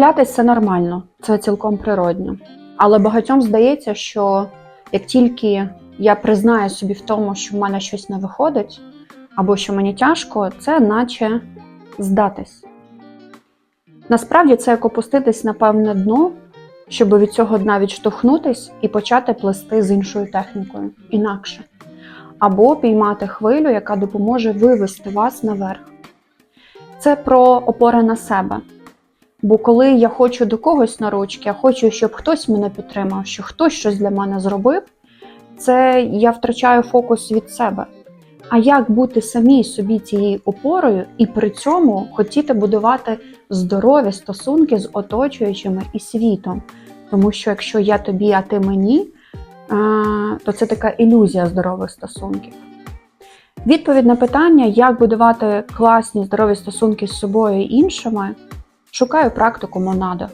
Відмовлятись це нормально, це цілком природньо. Але багатьом здається, що як тільки я признаю собі в тому, що в мене щось не виходить, або що мені тяжко, це наче здатись. Насправді це як опуститись на певне дно, щоб від цього дна відштовхнутись і почати плести з іншою технікою, інакше. Або піймати хвилю, яка допоможе вивести вас наверх. Це про опори на себе. Бо коли я хочу до когось на ручки, я хочу, щоб хтось мене підтримав, що хтось щось для мене зробив, це я втрачаю фокус від себе. А як бути самій собі цією опорою і при цьому хотіти будувати здорові стосунки з оточуючими і світом? Тому що якщо я тобі, а ти мені, то це така ілюзія здорових стосунків. Відповідь на питання, як будувати класні здорові стосунки з собою і іншими, шукаю практику Монада.